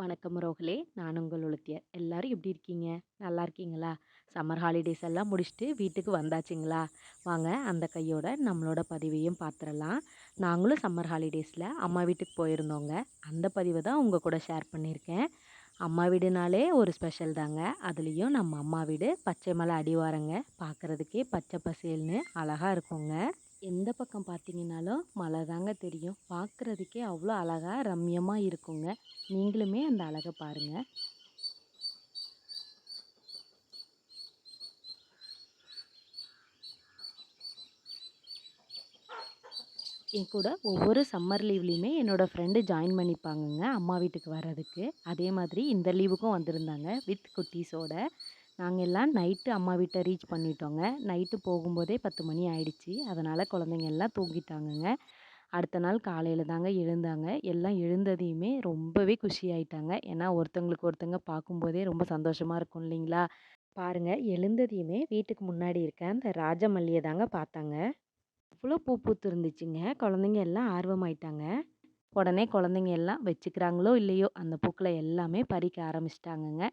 வணக்கம் உறவுகளே. நான் உங்கள் உளுத்தியர். எல்லாரும் எப்படி இருக்கீங்க? நல்லா இருக்கீங்களா? சம்மர் ஹாலிடேஸ் எல்லாம் முடிச்சுட்டு வீட்டுக்கு வந்தாச்சுங்களா? வாங்க அந்த கையோட நம்மளோட பதிவையும் பார்த்துடலாம் நாங்களும் சம்மர் ஹாலிடேஸில் அம்மா வீட்டுக்கு போயிருந்தோங்க. அந்த பதிவை தான் உங்கள் கூட ஷேர் பண்ணியிருக்கேன். அம்மா வீடுனாலே ஒரு ஸ்பெஷல் தாங்க. அதுலேயும் நம்ம அம்மா வீடு பச்சை மலை அடிவாரங்க. பார்க்குறதுக்கே பச்சை பசேல்னு அழகாக இருக்குங்க. எந்த பக்கம் பார்த்தீங்கன்னாலும் மலை தாங்க தெரியும். பார்க்குறதுக்கே அவ்வளோ அழகாக ரம்மியமாக இருக்குங்க. நீங்களுமே அந்த அழகை பாருங்கள் என் கூட ஒவ்வொரு சம்மர் லீவ்லேயுமே என்னோடய ஃப்ரெண்டு ஜாயின் பண்ணிப்பாங்கங்க அம்மா வீட்டுக்கு வர்றதுக்கு. அதே மாதிரி இந்த லீவுக்கும் வந்திருந்தாங்க வித் குட்டீஸோட. நாங்கள் எல்லாம் நைட்டு அம்மா வீட்டை ரீச் பண்ணிட்டோங்க. நைட்டு போகும்போதே பத்து மணி ஆயிடுச்சு. அதனால் குழந்தைங்க எல்லாம் தூங்கிட்டாங்கங்க. அடுத்த நாள் காலையில் தாங்க எழுந்தாங்க. எல்லாம் எழுந்ததையுமே ரொம்பவே குஷி ஆயிட்டாங்க. ஏன்னா ஒருத்தவங்களுக்கு ஒருத்தங்க பார்க்கும்போதே ரொம்ப சந்தோஷமாக இருக்கும் இல்லைங்களா? பாருங்கள் எழுந்ததையுமே வீட்டுக்கு முன்னாடி இருக்க அந்த ராஜமல்லியை தாங்க பார்த்தாங்க. அவ்வளோ பூ பூத்து இருந்துச்சுங்க குழந்தைங்க எல்லாம் ஆர்வமாயிட்டாங்க. உடனே குழந்தைங்க எல்லாம் வச்சுக்கிறாங்களோ இல்லையோ அந்த பூக்களை எல்லாமே பறிக்க ஆரம்பிச்சிட்டாங்கங்க.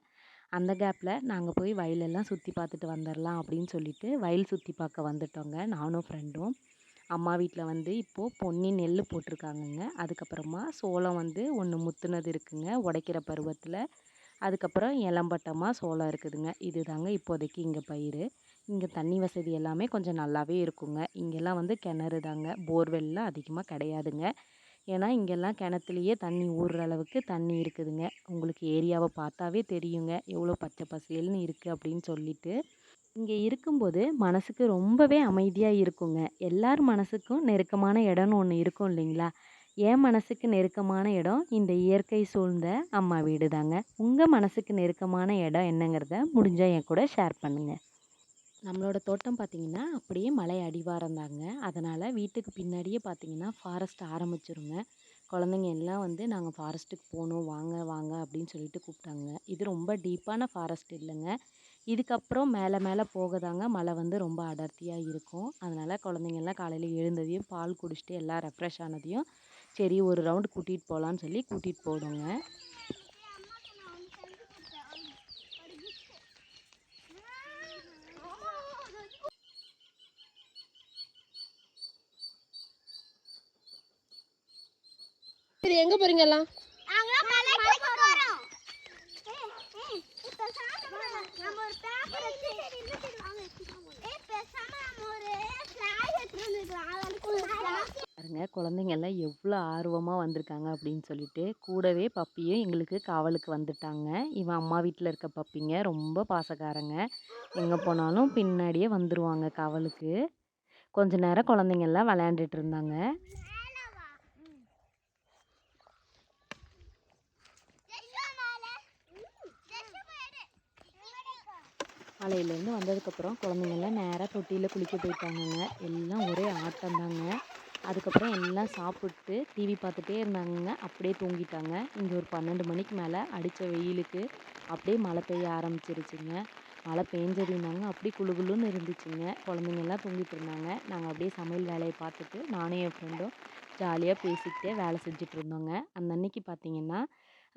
அந்த கேப்பில் நாங்கள் போய் வயலெல்லாம் சுற்றி பார்த்துட்டு வந்துடலாம் அப்படின்னு சொல்லிட்டு வயல் சுற்றி பார்க்க வந்துட்டோங்க. நானும் ஃப்ரெண்டும் அம்மா வீட்டில் வந்து இப்போது பொன்னி நெல் போட்டிருக்காங்கங்க. அதுக்கப்புறமா சோளம் வந்து ஒன்று முத்துனது இருக்குங்க. உடைக்கிற பருவத்தில். அதுக்கப்புறம் இளம்பட்டமாக சோளம் இருக்குதுங்க. இது தாங்க இப்போதைக்கு இங்கே பயிர். இங்கே தண்ணி வசதி எல்லாமே கொஞ்சம் நல்லாவே இருக்குங்க. இங்கெல்லாம் வந்து கிணறு தாங்க போர்வெல்லாம் அதிகமாக கிடையாதுங்க. ஏன்னா இங்கெல்லாம் கிணத்துலையே தண்ணி ஊறுற அளவுக்கு தண்ணி இருக்குதுங்க. உங்களுக்கு ஏரியாவை பார்த்தாவே தெரியுங்க. எவ்வளோ பச்சை பசேல்னு இருக்குது அப்படின்னு சொல்லிட்டு. இங்கே இருக்கும்போது மனசுக்கு ரொம்பவே அமைதியாக இருக்குங்க. எல்லார் மனசுக்கும் நெருக்கமான இடம்னு ஒன்று இருக்கும் இல்லைங்களா? என் மனசுக்கு நெருக்கமான இடம் இந்த இயற்கை சூழ்ந்த அம்மா வீடு தாங்க உங்கள் மனசுக்கு நெருக்கமான இடம் என்னங்கிறத முடிஞ்சால் என் கூட ஷேர் பண்ணுங்கள் நம்மளோட தோட்டம் பார்த்திங்கன்னா அப்படியே மலை அடிவாரம் தாங்க அதனால் வீட்டுக்கு பின்னாடியே பார்த்திங்கன்னா ஃபாரஸ்ட் ஆரம்பிச்சிருங்க. குழந்தைங்க எல்லாம் வந்து நாங்கள் ஃபாரஸ்ட்டுக்கு போகணும் வாங்க வாங்க அப்படின்னு சொல்லிட்டு கூப்பிட்டாங்க. இது ரொம்ப டீப்பான ஃபாரஸ்ட் இல்லைங்க. இதுக்கப்புறம் மேலே மேலே போக தாங்க மழை வந்து ரொம்ப அடர்த்தியாக இருக்கும். அதனால் குழந்தைங்கள்லாம் காலையில் எழுந்ததையும் பால் குடிச்சிட்டு எல்லாம் ரெஃப்ரெஷ் ஆனதையும் சரி ஒரு ரவுண்டு கூட்டிகிட்டு போகலான்னு சொல்லி கூட்டிகிட்டு போடுங்க சரி எங்க போறீங்க எல்லாம்? பாருங்க குழந்தைங்க எல்லாம் எவ்வளோ ஆர்வமாக வந்திருக்காங்க அப்படின்னு சொல்லிட்டு கூடவே பப்பியும் எங்களுக்கு காவலுக்கு வந்துட்டாங்க. இவன் அம்மா வீட்டில் இருக்க பப்பிங்க ரொம்ப பாசக்காரங்க. எங்கே போனாலும் பின்னாடியே வந்துடுவாங்க காவலுக்கு. கொஞ்ச நேரம் குழந்தைங்க எல்லாம் விளையாண்டுட்டு இருந்தாங்க. காலையிலேருந்து வந்ததுக்கப்புறம் குழந்தைங்கள்லாம் நேராக தொட்டியில் குளிக்க போயிட்டாங்கங்க. எல்லாம் ஒரே ஆட்டம் தாங்க அதுக்கப்புறம் எல்லாம் சாப்பிட்டு டிவி பார்த்துட்டே இருந்தாங்கங்க. அப்படியே தூங்கிட்டாங்க. இங்கே ஒரு பன்னெண்டு மணிக்கு மேலே அடித்த வெயிலுக்கு அப்படியே மழை பெய்ய ஆரம்பிச்சிருச்சுங்க. மழை பெஞ்சதுனாங்க. அப்படியே குளு குளுன்னு இருந்துச்சுங்க. குழந்தைங்கெல்லாம் தூங்கிட்டு இருந்தாங்க. நாங்கள் அப்படியே சமையல் வேலையை பார்த்துட்டு நானும் என் ஃப்ரெண்டும் ஜாலியாக பேசிக்கிட்டே வேலை செஞ்சுட்டு இருந்தோங்க. அந்த அன்னைக்கு பார்த்திங்கன்னா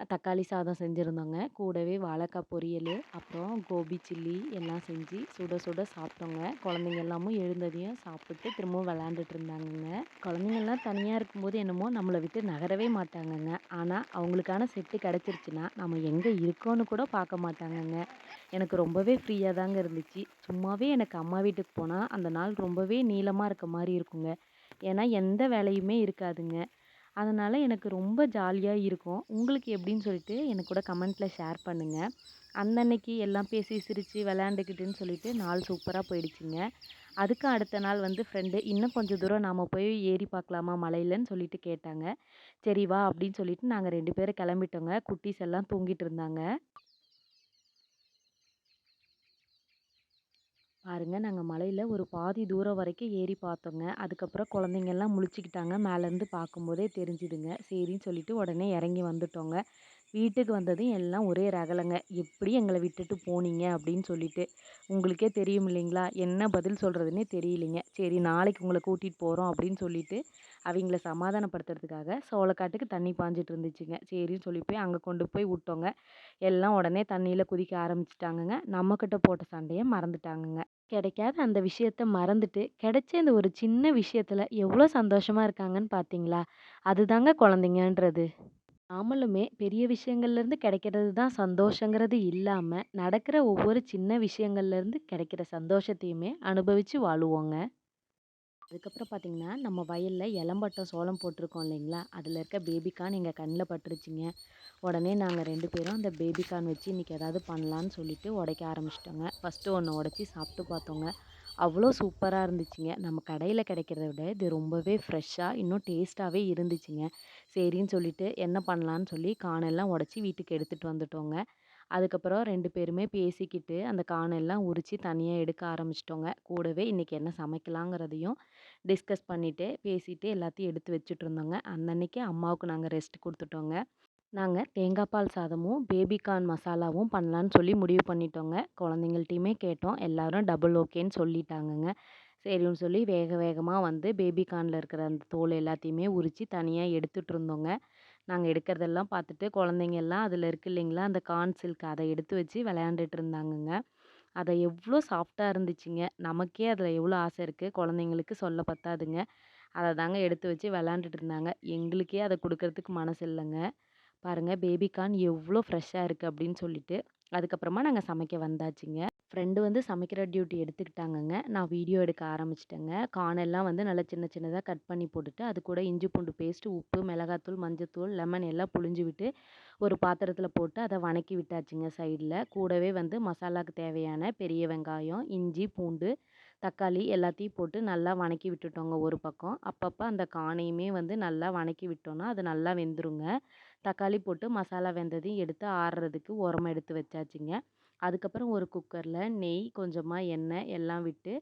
தக்காளி சாதம் செஞ்சுருந்தோங்க. கூடவே வாழைக்காய் பொரியல் அப்புறம் கோபி சில்லி எல்லாம் செஞ்சு சுட சுட சாப்பிட்டோங்க. குழந்தைங்க எல்லாமும் எழுந்ததையும் சாப்பிட்டு திரும்பவும் விளாண்டுட்டு இருந்தாங்கங்க. குழந்தைங்கள்லாம் தனியாக இருக்கும்போது என்னமோ நம்மளை விட்டு நகரவே மாட்டாங்கங்க. ஆனால் அவங்களுக்கான செட்டு கிடச்சிருச்சுன்னா நம்ம எங்கே இருக்கோன்னு கூட பார்க்க மாட்டாங்கங்க. எனக்கு ரொம்பவே ஃப்ரீயாக தாங்க இருந்துச்சு. சும்மாவே எனக்கு அம்மா வீட்டுக்கு போனால் அந்த நாள் ரொம்பவே நீளமாக இருக்க மாதிரி இருக்குங்க. ஏன்னா எந்த வேலையுமே இருக்காதுங்க. அதனால் எனக்கு ரொம்ப ஜாலியாக இருக்கும். உங்களுக்கு எப்படின்னு சொல்லிட்டு எனக்கு கூட கமெண்ட்டில் ஷேர் பண்ணுங்கள் அன்னன்னைக்கு எல்லாம் பேசி சிரித்து விளையாண்டுக்கிட்டுன்னு சொல்லிட்டு நாள் சூப்பராக போயிடுச்சுங்க. அதுக்கு அடுத்த நாள் வந்து ஃப்ரெண்டு இன்னும் கொஞ்சம் தூரம் நாம் போய் ஏறி பார்க்கலாமா மலையிலன்னு சொல்லிட்டு கேட்டாங்க. சரி வா அப்படின்னு சொல்லிட்டு நாங்கள் ரெண்டு பேரும் கிளம்பிட்டோங்க. குட்டீஸ் எல்லாம் தூங்கிட்டு இருந்தாங்க. பாருங்கள் நாங்கள் மலையில் ஒரு பாதி தூரம் வரைக்கும் ஏறி பார்த்தோங்க. அதுக்கப்புறம் குழந்தைங்கெல்லாம் முழிச்சிக்கிட்டாங்க. மேலேருந்து பார்க்கும்போதே தெரிஞ்சுதுங்க. சரின்னு சொல்லிட்டு உடனே இறங்கி வந்துட்டோங்க. வீட்டுக்கு வந்ததும் எல்லாம் ஒரே ரகலைங்க "எப்படி எங்களை விட்டுட்டு போனீங்க?" அப்படின்னு சொல்லிட்டு. உங்களுக்கே தெரியும் இல்லைங்களா? என்ன பதில் சொல்கிறதுனே தெரியலைங்க. சரி நாளைக்கு உங்களை கூட்டிகிட்டு போகிறோம் அப்படின்னு சொல்லிட்டு, அவங்கள சமாதானப்படுத்துறதுக்காக சோளக்காட்டுக்கு தண்ணி பாஞ்சிட்டு இருந்துச்சுங்க. சரின்னு சொல்லி போய் அங்கே கொண்டு போய் விட்டோங்க. எல்லாம் உடனே தண்ணியில் குதிக்க ஆரம்பிச்சிட்டாங்கங்க நம்மக்கிட்ட போட்ட சண்டையை மறந்துட்டாங்கங்க. கிடைக்காத அந்த விஷயத்த மறந்துட்டு, கிடைச்ச இந்த ஒரு சின்ன விஷயத்தில் எவ்வளோ சந்தோஷமாக இருக்காங்கன்னு பார்த்தீங்களா? அதுதாங்க குழந்தைங்கன்றது. நாமளுமே பெரிய விஷயங்கள்லேருந்து கிடைக்கிறது தான் சந்தோஷங்கிறது இல்லாமல் நடக்கிற ஒவ்வொரு சின்ன விஷயங்கள்லேருந்து கிடைக்கிற சந்தோஷத்தையுமே அனுபவித்து வாழுவோங்க. அதுக்கப்புறம் பார்த்தீங்கன்னா, நம்ம வயலில் இளம்பட்டம் சோளம் போட்டிருக்கோம் இல்லைங்களா? அதில் இருக்க பேபி எங்கள் கண்ணில் கண்ல பட்டுருச்சுங்க. உடனே நாங்கள் ரெண்டு பேரும் அந்த பேபிகான் வச்சு இன்றைக்கி ஏதாவது பண்ணலான்னு சொல்லிட்டு உடைக்க ஆரம்பிச்சிட்டோங்க ஃபர்ஸ்ட்டு ஒன்று உடச்சி சாப்பிட்டு பார்த்தோங்க. அவ்வளோ சூப்பராக இருந்துச்சுங்க. நம்ம கடையில் கிடைக்கிறத விட இது ரொம்பவே ஃப்ரெஷ்ஷாக இன்னும் டேஸ்ட்டாகவே இருந்துச்சுங்க. சரின்னு சொல்லிட்டு என்ன பண்ணலான்னு சொல்லி காணெல்லாம் எல்லாம் வீட்டுக்கு எடுத்துகிட்டு வந்துட்டோங்க. அதுக்கப்புறம் ரெண்டு பேருமே பேசிக்கிட்டு அந்த காணெல்லாம் உரித்து தனியாக எடுக்க ஆரம்பிச்சிட்டோங்க கூடவே இன்றைக்கி என்ன சமைக்கலாங்கிறதையும் டிஸ்கஸ் பண்ணிவிட்டு பேசிவிட்டு எல்லாத்தையும் எடுத்து வச்சுட்டு இருந்தோங்க. அன்னன்னைக்கு அம்மாவுக்கு நாங்கள் ரெஸ்ட் கொடுத்துட்டோங்க நாங்கள் தேங்காய் பால் சாதமும், பேபிகார்ன் மசாலாவும் பண்ணலான்னு சொல்லி முடிவு பண்ணிட்டோங்க. குழந்தைங்கள்ட்டையுமே கேட்டோம். எல்லோரும் டபுள் ஓகேன்னு சொல்லிட்டாங்கங்க. சரின்னு சொல்லி வேக வேகமாக வந்து பேபிகார்னில் இருக்கிற அந்த தோல் எல்லாத்தையுமே உரித்து தனியாக எடுத்துகிட்டு இருந்தோங்க. நாங்கள் எடுக்கிறதெல்லாம் பார்த்துட்டு குழந்தைங்க எல்லாம் அதில் இருக்கு இல்லைங்களா, அந்த கார்ன் சில்க் அதை எடுத்து வச்சு விளையாண்டுட்டு இருந்தாங்கங்க. அதை எவ்வளோ சாஃப்டாக இருந்துச்சுங்க. நமக்கே அதில் எவ்வளோ ஆசை இருக்குது குழந்தைங்களுக்கு சொல்ல பத்தாதுங்க. அதை தாங்க எடுத்து வச்சு விளாண்டுட்டு இருந்தாங்க. எங்களுக்கே அதை கொடுக்கறதுக்கு மனசு இல்லைங்க பாருங்கள் பேபி கார்ன் எவ்வளோ ஃப்ரெஷ்ஷாக இருக்குது அப்படின்னு சொல்லிட்டு. அதுக்கப்புறமா நாங்கள் சமைக்க வந்தாச்சுங்க. ஃப்ரெண்டு வந்து சமைக்கிற டியூட்டி எடுத்துக்கிட்டாங்கங்க. நான் வீடியோ எடுக்க ஆரம்பிச்சிட்டேங்க கானெல்லாம் வந்து நல்லா சின்ன சின்னதாக கட் பண்ணி போட்டுட்டு, அது கூட இஞ்சி பூண்டு பேஸ்ட், உப்பு, மிளகாத்தூள், மஞ்சத்தூள், லெமன் எல்லாம் புழிஞ்சு விட்டு, ஒரு பாத்திரத்தில் போட்டு அதை வணக்கி விட்டாச்சுங்க சைடில் கூடவே வந்து மசாலாவுக்கு தேவையான பெரிய வெங்காயம், இஞ்சி, பூண்டு, தக்காளி எல்லாத்தையும் போட்டு நல்லா வணக்கி விட்டுட்டோங்க ஒரு பக்கம். அப்பப்போ அந்த காணையுமே வந்து நல்லா வணக்கி விட்டோன்னா அது நல்லா வெந்துருங்க. தக்காளி போட்டு மசாலா வெந்ததையும் எடுத்து ஆறுறதுக்கு உரம் எடுத்து வச்சாச்சுங்க. அதுக்கப்புறம் ஒரு குக்கரில் நெய், கொஞ்சமாக எண்ணெய் எல்லாம் விட்டு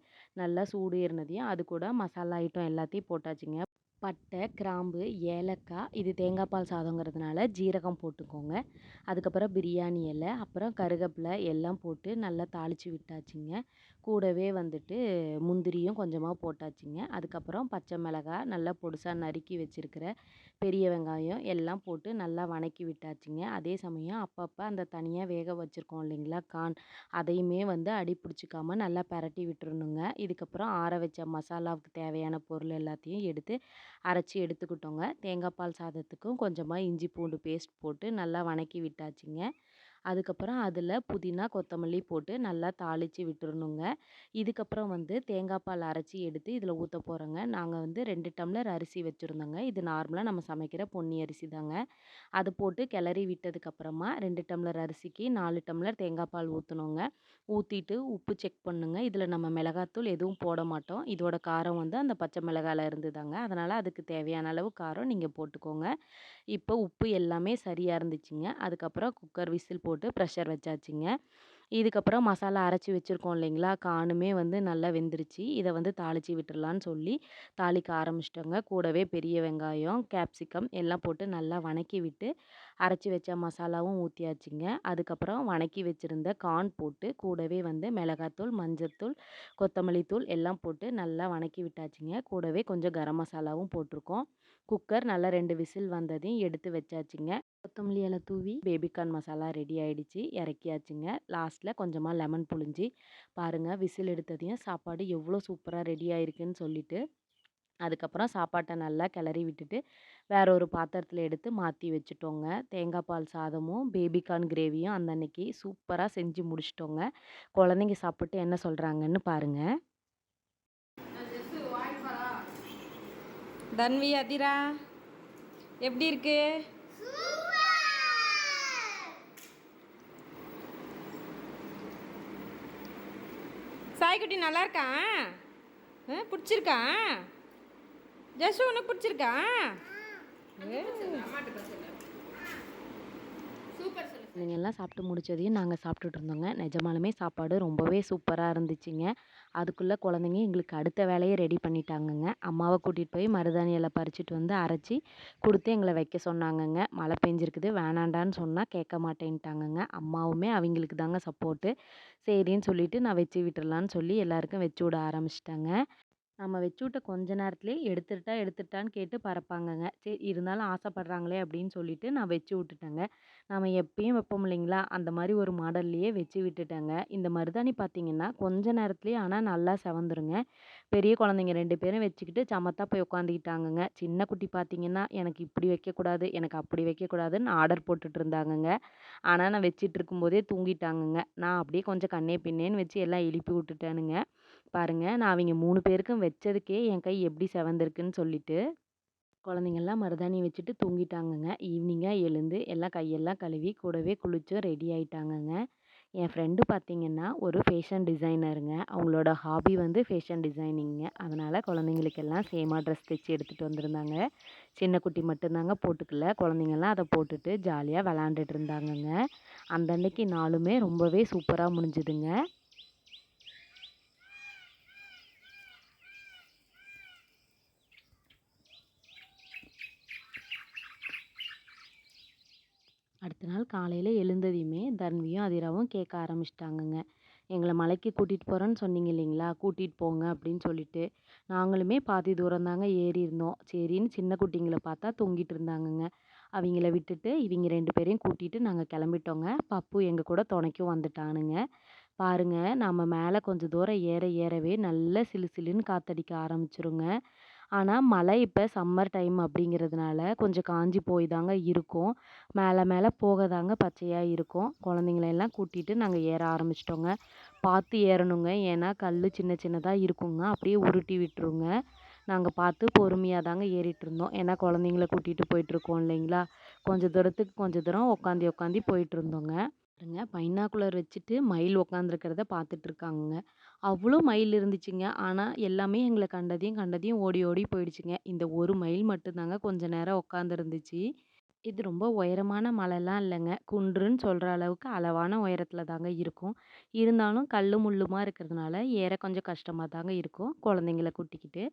நல்லா சூடு ஏறினதையும் அது கூட மசாலா ஐட்டம் எல்லாத்தையும் போட்டாச்சுங்க. பட்டை, கிராம்பு, ஏலக்காய் இது தேங்காய் பால் சாதங்கிறதுனால ஜீரகம் போட்டுக்கோங்க. அதுக்கப்புறம் பிரியாணி இலை, அப்புறம் கருவேப்பிலை எல்லாம் போட்டு நல்லா தாளித்து விட்டாச்சுங்க. கூடவே வந்துட்டு முந்திரியும் கொஞ்சமாக போட்டாச்சுங்க. அதுக்கப்புறம் பச்சை மிளகாய் நல்லா பொடுசாக நறுக்கி வச்சுருக்கிற பெரிய வெங்காயம் எல்லாம் போட்டு நல்லா வணக்கி விட்டாச்சுங்க. அதே சமயம் அப்பப்போ அந்த தனியாக வேக வச்சுருக்கோம் இல்லைங்களா கார்ன், அதையுமே வந்து அடி பிடிச்சிக்காமல் நல்லா பரட்டி விட்டுறணுங்க. இதுக்கப்புறம் ஆற வச்ச மசாலாவுக்கு தேவையான பொருள் எல்லாத்தையும் எடுத்து அரைச்சி எடுத்துக்கிட்டோங்க. தேங்காய் பால் சாதத்துக்கும் கொஞ்சமாக இஞ்சி பூண்டு பேஸ்ட் போட்டு நல்லா வணக்கி விட்டாச்சுங்க. அதுக்கப்புறம் அதில் புதினா, கொத்தமல்லி போட்டு நல்லா தாளித்து விட்டுறணுங்க. இதுக்கப்புறம் வந்து தேங்காய் பால் அரைச்சி எடுத்து இதில் ஊற்ற போகிறோங்க நாங்கள் வந்து ரெண்டு டம்ளர் அரிசி வச்சுருந்தோங்க இது நார்மலாக நம்ம சமைக்கிற பொன்னி அரிசி தாங்க. அது போட்டு கிளறி விட்டதுக்கப்புறமா ரெண்டு டம்ளர் அரிசிக்கு நாலு டம்ளர் தேங்காய் பால் ஊற்றணுங்க ஊற்றிட்டு உப்பு செக் பண்ணுங்க. இதில் நம்ம மிளகாத்தூள் எதுவும் போட மாட்டோம். இதோட காரம் வந்து அந்த பச்சை மிளகாயில் இருந்து தாங்க. அதனால் அதுக்கு தேவையான அளவு காரம் நீங்கள் போட்டுக்கோங்க. இப்போ உப்பு எல்லாமே சரியாக இருந்துச்சுங்க. அதுக்கப்புறம் குக்கர் விசில் போட்டு ப்ரெஷர் வச்சாச்சுங்க. இதுக்கப்புறம் மசாலா அரைச்சி வச்சுருக்கோம் இல்லைங்களா, காணுமே வந்து நல்லா வெந்துருச்சு. இதை வந்து தாளித்து விட்டுடலான்னு சொல்லி தாளிக்க ஆரம்பிச்சிட்டோங்க கூடவே பெரிய வெங்காயம், கேப்சிகம் எல்லாம் போட்டு நல்லா வணக்கி விட்டு, அரைச்சி வச்ச மசாலாவும் ஊற்றியாச்சுங்க அதுக்கப்புறம் வணக்கி வச்சுருந்த கார்ன் போட்டு, கூடவே வந்து மிளகாத்தூள், மஞ்சத்தூள், கொத்தமல்லி தூள் எல்லாம் போட்டு நல்லா வணக்கி விட்டாச்சுங்க. கூடவே கொஞ்சம் கரம் மசாலாவும் போட்டிருக்கோம். குக்கர் நல்லா ரெண்டு விசில் வந்ததையும் எடுத்து வச்சாச்சுங்க. கொத்தமல்லி இலை தூவி பேபி கார்ன் மசாலா ரெடி ஆகிடுச்சி இறக்கியாச்சுங்க. லாஸ்ட்டில் கொஞ்சமாக லெமன் புழிஞ்சு பாருங்க விசில் எடுத்ததையும் சாப்பாடு எவ்வளோ சூப்பராக ரெடி ஆயிருக்குன்னு சொல்லிட்டு. அதுக்கப்புறம் சாப்பாட்டை நல்லா கிளறி விட்டுட்டு, வேற ஒரு பாத்திரத்தில் எடுத்து மாற்றி வச்சுட்டோங்க. தேங்காய் பால் சாதமும், பேபி கார்ன் கிரேவியும் அந்த அன்னைக்கு சூப்பராக செஞ்சு முடிச்சிட்டோங்க குழந்தைங்க சாப்பிட்டு என்ன சொல்கிறாங்கன்னு பாருங்கள் தன்வி, அதிரா எப்படி இருக்கு? சாய்க்குட்டி நல்லா இருக்கான்? பிடிச்சிருக்கான் ஜசு உனக்கு பிடிச்சிருக்கா? குழந்தைங்கலாம் சாப்பிட்டு முடிச்சதையும் நாங்கள் சாப்பிட்டுட்டு இருந்தோங்க. நிஜமாலுமே சாப்பாடு ரொம்பவே சூப்பராக இருந்துச்சுங்க. அதுக்குள்ளே குழந்தைங்க எங்களுக்கு அடுத்த வேலையை ரெடி பண்ணிட்டாங்கங்க. அம்மாவை கூட்டிகிட்டு போய் மருதாணி இலை பறிச்சுட்டு வந்து அரைச்சி கொடுத்து எங்களை வைக்க சொன்னாங்கங்க. மழை பெஞ்சிருக்குது வேணாண்டான்னு சொன்னால் கேட்க மாட்டேன்ட்டாங்கங்க. அம்மாவுமே அவங்களுக்கு தாங்க சப்போர்ட்டு சரின்னு சொல்லிட்டு நான் வச்சு விட்டுறலான்னு சொல்லி எல்லாருக்கும் வச்சு விட ஆரம்பிச்சிட்டேங்க. நம்ம வச்சு விட்ட கொஞ்ச நேரத்துலேயே எடுத்துட்டா எடுத்துட்டான்னு கேட்டு பறப்பாங்கங்க. சரி இருந்தாலும் ஆசைப்பட்றாங்களே அப்படின்னு சொல்லிட்டு நான் வச்சு விட்டுட்டேங்க. நம்ம எப்பயும் வைப்போம் இல்லைங்களா? அந்த மாதிரி ஒரு மாடல்லையே வச்சு விட்டுட்டேங்க. இந்த மருதாணி பார்த்தீங்கன்னா கொஞ்ச நேரத்துலேயே ஆனால் நல்லா செவந்துருங்க. பெரிய குழந்தைங்க ரெண்டு பேரும் வச்சுக்கிட்டு சமத்தா போய் உட்காந்துக்கிட்டாங்கங்க சின்ன குட்டி பார்த்தீங்கன்னா எனக்கு இப்படி வைக்கக்கூடாது எனக்கு அப்படி வைக்கக்கூடாதுன்னு ஆர்டர் போட்டுட்டு இருந்தாங்கங்க. ஆனால் நான் வச்சிட்டு இருக்கும்போதே தூங்கிட்டாங்கங்க. நான் அப்படியே கொஞ்சம் கண்ணே பின்னேன்னு வச்சு எல்லாம் எழுப்பி விட்டுட்டேனுங்க. பாருங்க. நான் அவங்க மூணு பேருக்கும் வச்சதுக்கே என் கை எப்படி செவந்திருக்குன்னு சொல்லிட்டு குழந்தைங்கள்லாம் மருதாணி வச்சுட்டு தூங்கிட்டாங்கங்க. ஈவினிங்காக எழுந்து எல்லாம் கையெல்லாம் கழுவி கூடவே குளிச்சும் ரெடி ஆகிட்டாங்கங்க என் ஃப்ரெண்டு பார்த்திங்கன்னா ஒரு ஃபேஷன் டிசைனருங்க. அவங்களோட ஹாபி வந்து ஃபேஷன் டிசைனிங்க அதனால் குழந்தைங்களுக்கெல்லாம் சேமாக ட்ரெஸ் தைச்சி எடுத்துகிட்டு வந்திருந்தாங்க. சின்ன குட்டி மட்டும்தாங்க போட்டுக்கல. குழந்தைங்கள்லாம் அதை போட்டுட்டு ஜாலியாக விளாண்டுட்டு இருந்தாங்கங்க. அந்த அன்னைக்கு நாளுமே ரொம்பவே சூப்பராக முடிஞ்சுதுங்க. அடுத்த நாள் காலையில் எழுந்ததையுமே தன்வியும் அதிராவும் கேட்க ஆரம்பிச்சிட்டாங்கங்க. எங்களை மலைக்கு கூட்டிகிட்டு போகிறேன்னு சொன்னீங்க இல்லைங்களா? கூட்டிகிட்டு போங்க அப்படின்னு சொல்லிட்டு நாங்களுமே பாதி தூரம் தாங்க ஏறி இருந்தோம். சரின்னு சின்ன குட்டிங்களை பார்த்தா தொங்கிட்டு இருந்தாங்கங்க. அவங்கள விட்டுட்டு இவங்க ரெண்டு பேரையும் கூட்டிகிட்டு நாங்கள் கிளம்பிட்டோங்க. பப்பு எங்கள் கூட துணைக்கும் வந்துட்டானுங்க. பாருங்க நம்ம மேலே கொஞ்சம் தூரம் ஏற ஏறவே நல்ல சிலு சிலுன்னு காற்றடிக்க ஆரம்பிச்சிருங்க. ஆனால் மழை இப்போ சம்மர் டைம் அப்படிங்கிறதுனால கொஞ்சம் காஞ்சி போய் தாங்க இருக்கும். மேலே மேலே போக தாங்க பச்சையாக இருக்கும். குழந்தைங்கள எல்லாம் கூட்டிகிட்டு நாங்கள் ஏற ஆரம்பிச்சிட்டோங்க. பார்த்து ஏறணுங்க. ஏன்னா கல் சின்ன சின்னதாக இருக்குங்க. அப்படியே உருட்டி விட்டுருங்க. நாங்கள் பார்த்து பொறுமையாக தாங்க ஏறிட்டு இருந்தோம். ஏன்னா குழந்தைங்கள கூட்டிகிட்டு போயிட்டுருக்கோம் இல்லைங்களா? கொஞ்சம் தூரத்துக்கு கொஞ்சம் தூரம் உட்காந்து உட்காந்து போயிட்டு இருந்தோங்க. பாருங்க பைனாக்குலர் வச்சுட்டு மயில் உட்காந்துருக்கிறத பார்த்துட்டு அவ்வளோ மயில் இருந்துச்சுங்க. ஆனால் எல்லாமே எங்களை கண்டதையும் கண்டதையும் ஓடி ஓடி போயிடுச்சுங்க. இந்த ஒரு மயில் மட்டும்தாங்க கொஞ்ச நேரம் உட்காந்துருந்துச்சு இது ரொம்ப உயரமான மலைலாம் இல்லைங்க. குன்றுன்னு சொல்கிற அளவுக்கு அளவான உயரத்தில் தாங்க இருக்கும். இருந்தாலும் கல் முள்ளுமா இருக்கிறதுனால ஏற கொஞ்சம் கஷ்டமாக தாங்க இருக்கும். குழந்தைங்கள கூட்டிக்கிட்டு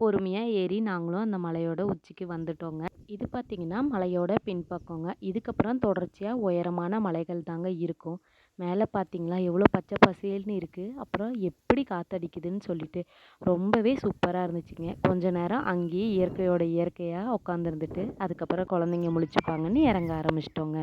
பொறுமையாக ஏறி நாங்களும் அந்த மலையோட உச்சிக்கு வந்துட்டோங்க. இது பார்த்திங்கன்னா மலையோட பின்பக்கங்க. இதுக்கப்புறம் தொடர்ச்சியாக உயரமான மலைகள் தாங்க இருக்கும். மேலே பார்த்தீங்களா எவ்வளோ பச்சை பசேல்னு இருக்குது அப்புறம் எப்படி காற்றடிக்குதுன்னு சொல்லிட்டு. ரொம்பவே சூப்பராக இருந்துச்சுங்க. கொஞ்ச நேரம் அங்கேயே இயற்கையோட இயற்கையாக உட்காந்துருந்துட்டு அதுக்கப்புறம் குழந்தைங்க முழிச்சுப்பாங்கன்னு இறங்க ஆரம்பிச்சிட்டோங்க.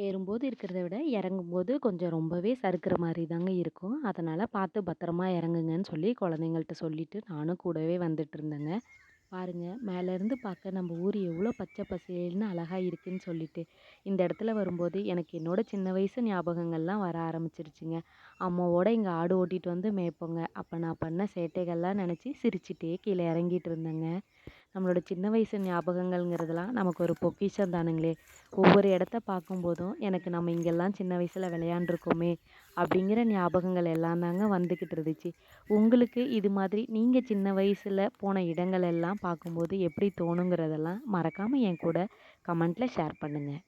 ஏறும்போது இருக்கிறத விட இறங்கும்போது கொஞ்சம் ரொம்பவே சறுக்கிற மாதிரி தாங்க இருக்கும். அதனால் பார்த்து பத்திரமா இறங்குங்கன்னு சொல்லி குழந்தைங்கள்ட்ட சொல்லிட்டு நானும் கூடவே வந்துட்டு இருந்தேங்க. பாருங்கள் மேலேருந்து பார்க்க நம்ம ஊர் எவ்வளோ பச்சை பசேல்னு அழகாக இருக்குன்னு சொல்லிட்டு. இந்த இடத்துல வரும்போது எனக்கு என்னோட சின்ன வயசு ஞாபகங்கள்லாம் வர ஆரம்பிச்சிருச்சுங்க. அம்மாவோட இங்கே ஆடு ஓட்டிகிட்டு வந்து மேய்ப்போங்க. அப்போ நான் பண்ண சேட்டைகள்லாம் நினச்சி சிரிச்சிட்டே கீழே இறங்கிட்டு இருந்தேங்க. நம்மளோட சின்ன வயசு ஞாபகங்கள்ங்கிறதெல்லாம் நமக்கு ஒரு பொக்கிஷம் தானுங்களே. ஒவ்வொரு இடத்த பார்க்கும்போதும் எனக்கு நம்ம இங்கெல்லாம் சின்ன வயசில் விளையாண்டுருக்கோமே அப்படிங்கிற ஞாபகங்கள் எல்லாம் தாங்க வந்துக்கிட்டு இருந்துச்சு. உங்களுக்கு இது மாதிரி நீங்கள் சின்ன வயசில் போன இடங்கள் எல்லாம் பார்க்கும்போது எப்படி தோணுங்கிறதெல்லாம் மறக்காமல் என் கூட கமெண்ட்டில் ஷேர் பண்ணுங்கள்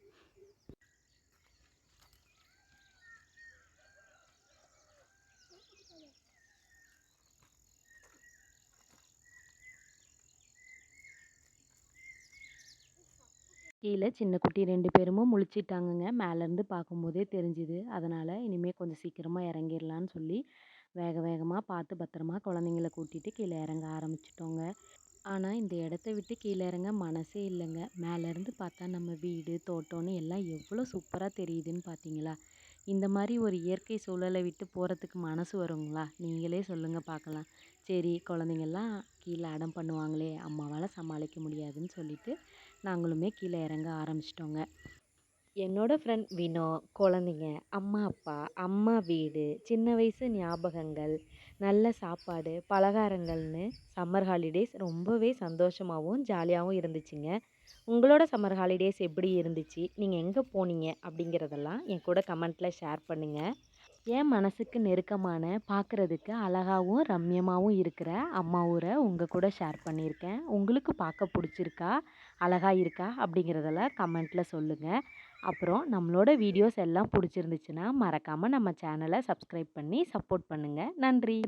கீழே சின்ன குட்டி ரெண்டு பேருமும் முழிச்சிட்டாங்கங்க. மேலேருந்து பார்க்கும்போதே தெரிஞ்சுது. அதனால் இனிமேல் கொஞ்சம் சீக்கிரமாக இறங்கிடலான்னு சொல்லி வேக வேகமாக பார்த்து பத்திரமா குழந்தைங்கள கூட்டிகிட்டு கீழே இறங்க ஆரம்பிச்சிட்டோங்க. ஆனால் இந்த இடத்த விட்டு கீழே இறங்க மனசே இல்லைங்க. மேலேருந்து பார்த்தா நம்ம வீடு தோட்டம்னு எல்லாம் எவ்வளோ சூப்பராக தெரியுதுன்னு பார்த்தீங்களா? இந்த மாதிரி ஒரு இயற்கை சூழலை விட்டு போகிறதுக்கு மனசு வருங்களா? நீங்களே சொல்லுங்கள் பார்க்கலாம். சரி குழந்தைங்கள்லாம் கீழே அடம் பண்ணுவாங்களே அம்மாவால் சமாளிக்க முடியாதுன்னு சொல்லிவிட்டு நாங்களுமே கீழே இறங்க ஆரம்பிச்சிட்டோங்க என்னோட ஃப்ரெண்ட் வினோ, குழந்தைங்க, அம்மா, அப்பா, அம்மா வீடு, சின்ன வயசு ஞாபகங்கள், நல்ல சாப்பாடு, பலகாரங்கள்னு சம்மர் ஹாலிடேஸ் ரொம்பவே சந்தோஷமாகவும் ஜாலியாகவும் இருந்துச்சுங்க. உங்களோட சம்மர் ஹாலிடேஸ் எப்படி இருந்துச்சு? நீங்கள் எங்கே போனீங்க? அப்படிங்கிறதெல்லாம் என் கூட கமெண்ட்டில் ஷேர் பண்ணுங்கள் என் மனசுக்கு நெருக்கமான, பார்க்குறதுக்கு அழகாவும், ரம்மியமாகவும் இருக்கிற அம்மா ஊரை உங்கள் கூட ஷேர் பண்ணியிருக்கேன். உங்களுக்கு பார்க்க பிடிச்சிருக்கா அழகா இருக்கா? அப்படிங்கிறதெல்லாம் கமெண்ட்டில் சொல்லுங்கள் அப்புறம் நம்மளோட வீடியோஸ் எல்லாம் பிடிச்சிருந்துச்சுன்னா மறக்காமல் நம்ம சேனலை சப்ஸ்கிரைப் பண்ணி சப்போர்ட் பண்ணுங்கள் நன்றி.